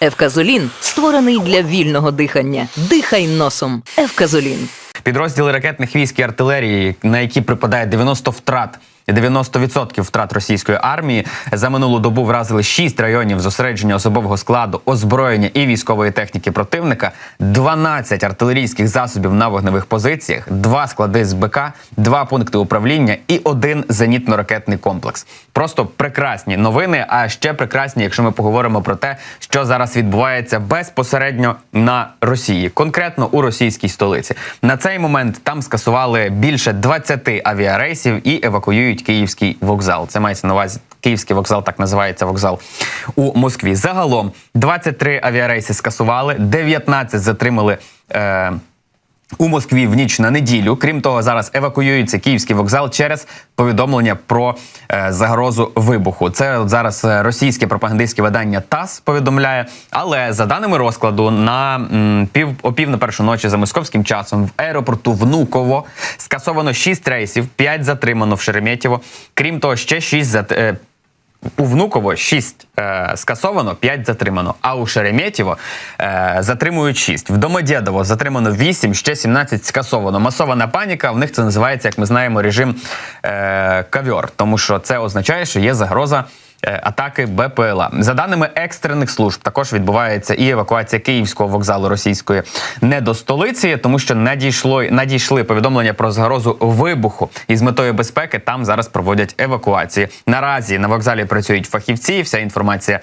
Евказолін створений для вільного дихання. Дихай носом. Евказолін. Підрозділи ракетних військ і артилерії, на які припадає 90 втрат. 90% втрат російської армії за минулу добу вразили 6 районів зосередження особового складу, озброєння і військової техніки противника, 12 артилерійських засобів на вогневих позиціях, 2 склади з БК, 2 пункти управління і один зенітно-ракетний комплекс. Просто прекрасні новини. А ще прекрасні, якщо ми поговоримо про те, що зараз відбувається безпосередньо на Росії, конкретно у російській столиці. На цей момент там скасували більше 20 авіарейсів і евакуюють київський вокзал. Це мається на увазі. Київський вокзал, так називається вокзал у Москві. Загалом 23 авіарейси скасували, 19 затримали. Е- у Москві в ніч на неділю. Крім того, зараз евакуюється київський вокзал через повідомлення про е, загрозу вибуху. Це зараз е, російське пропагандистське видання ТАСС повідомляє. Але за даними розкладу, на м, пів о на першу ночі за московським часом в аеропорту Внуково скасовано 6 рейсів, 5 затримано в Шереметьєво. Крім того, ще 6 зат... е, у Внуково 6 е, скасовано, 5 затримано. А у Шереметьєво е, затримують 6. В Домодєдово затримано 8, ще 17 скасовано. Масована паніка. В них це називається, як ми знаємо, режим е, кавьор, тому що це означає, що є загроза. Е, Атаки БПЛА за даними екстрених служб, також відбувається і евакуація київського вокзалу російської не до столиці, тому що надійшло надійшли повідомлення про загрозу вибуху, і з метою безпеки там зараз проводять евакуації. Наразі на вокзалі працюють фахівці. Вся інформація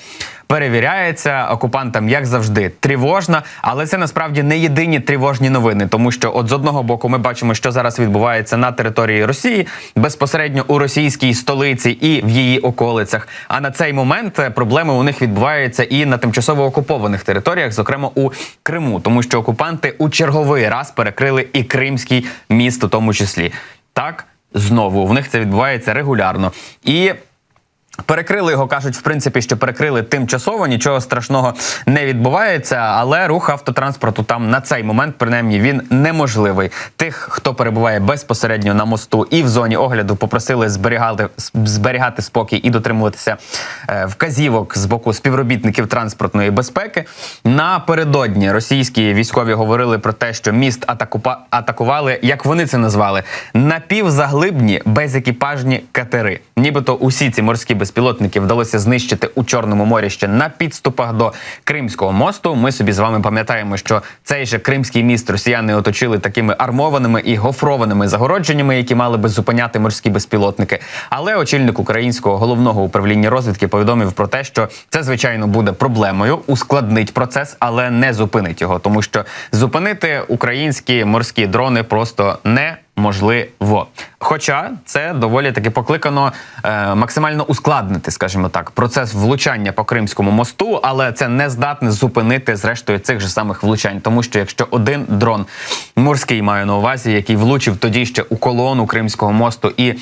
перевіряється окупантам, як завжди, тривожна, але це насправді не єдині тривожні новини, тому що, от з одного боку, ми бачимо, що зараз відбувається на території Росії, безпосередньо у російській столиці і в її околицях. А на цей момент е, проблеми у них відбуваються і на тимчасово окупованих територіях, зокрема у Криму, тому що окупанти у черговий раз перекрили і Кримський міст, у тому числі. Так знову в них це відбувається регулярно і. Перекрили його, кажуть, в принципі, що перекрили тимчасово, нічого страшного не відбувається, але рух автотранспорту там на цей момент, принаймні, він неможливий. Тих, хто перебуває безпосередньо на мосту і в зоні огляду, попросили зберігати зберігати спокій і дотримуватися е, вказівок з боку співробітників транспортної безпеки. Напередодні російські військові говорили про те, що міст атакупа атакували, як вони це назвали, напівзаглибні безекіпажні катери. Нібито усі ці морські безпілотники вдалося знищити у Чорному морі ще на підступах до Кримського мосту. Ми собі з вами пам'ятаємо, що цей же Кримський міст росіяни оточили такими армованими і гофрованими загородженнями, які мали би зупиняти морські безпілотники. Але очільник українського головного управління розвідки повідомив про те, що це звичайно буде проблемою, ускладнить процес, але не зупинить його, тому що зупинити українські морські дрони просто не можливо. Хоча це доволі таки покликано е, максимально ускладнити, скажімо так, процес влучання по Кримському мосту, але це не здатне зупинити зрештою цих же самих влучань, тому що якщо один дрон морський маю на увазі, який влучив тоді ще у колону Кримського мосту і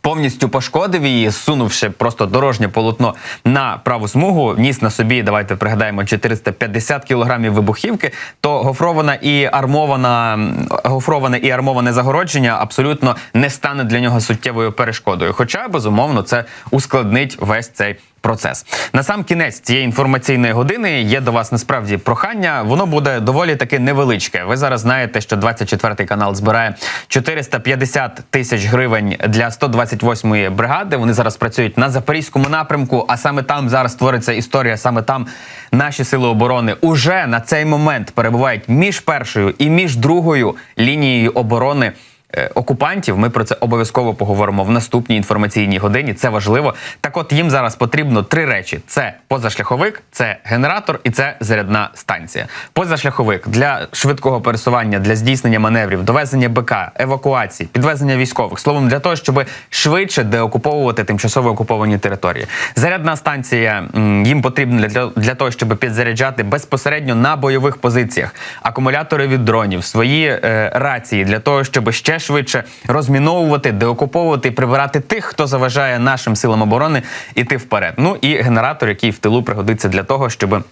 повністю пошкодив її, сунувши просто дорожнє полотно на праву смугу, ніс на собі. Давайте пригадаємо 450 кілограмів вибухівки. То гофрована і армована гофроване і армоване загородження абсолютно не стане для нього суттєвою перешкодою. Хоча безумовно це ускладнить весь цей. Процес на сам кінець цієї інформаційної години є до вас насправді прохання. Воно буде доволі таки невеличке. Ви зараз знаєте, що 24 канал збирає 450 тисяч гривень для 128-ї бригади. Вони зараз працюють на запорізькому напрямку. А саме там зараз твориться історія. Саме там наші сили оборони уже на цей момент перебувають між першою і між другою лінією оборони. Е, Окупантів, ми про це обов'язково поговоримо в наступній інформаційній годині. Це важливо. Так, от їм зараз потрібно три речі: це позашляховик, це генератор і це зарядна станція. Позашляховик для швидкого пересування, для здійснення маневрів, довезення БК, евакуації, підвезення військових. Словом, для того, щоб швидше деокуповувати тимчасово окуповані території. Зарядна станція їм потрібна для, для того, щоб підзаряджати безпосередньо на бойових позиціях акумулятори від дронів, свої е, рації для того, щоб ще швидше розміновувати, деокуповувати прибирати тих, хто заважає нашим силам оборони іти вперед. Ну і генератор, який в тилу пригодиться для того, щоб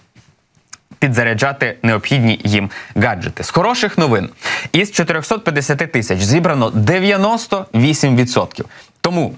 підзаряджати необхідні їм гаджети. З хороших новин із 450 тисяч зібрано 98%. Тому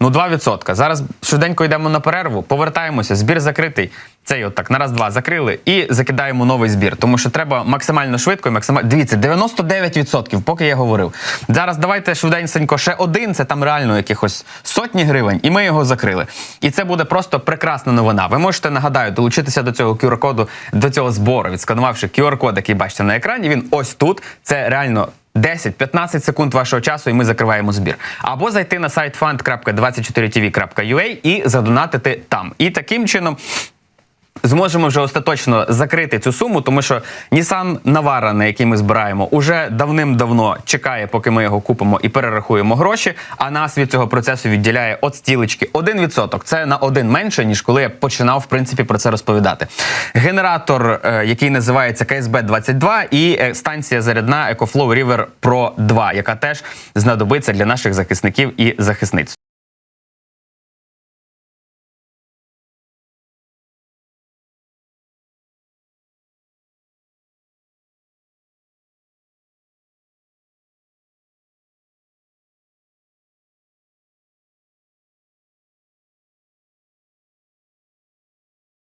Ну, 2%. Зараз швиденько йдемо на перерву, повертаємося, збір закритий. Цей от так на раз-два закрили і закидаємо новий збір. Тому що треба максимально швидко і максимально. Дивіться, 99%, поки я говорив. Зараз давайте швиденько ще один, це там реально якихось сотні гривень, і ми його закрили. І це буде просто прекрасна новина. Ви можете нагадаю долучитися до цього QR-коду, до цього збору, відсканувавши QR-код, який бачите на екрані. Він ось тут. Це реально 10-15 секунд вашого часу, і ми закриваємо збір. Або зайти на сайт fund.24tv.ua і задонатити там. І таким чином. Зможемо вже остаточно закрити цю суму, тому що Nissan Navara, на який ми збираємо, уже давним-давно чекає, поки ми його купимо і перерахуємо гроші. А нас від цього процесу відділяє от стілечки 1%. Це на один менше, ніж коли я починав в принципі про це розповідати. Генератор, е, який називається КСБ 22 і е, станція зарядна EcoFlow River Pro 2, яка теж знадобиться для наших захисників і захисниць.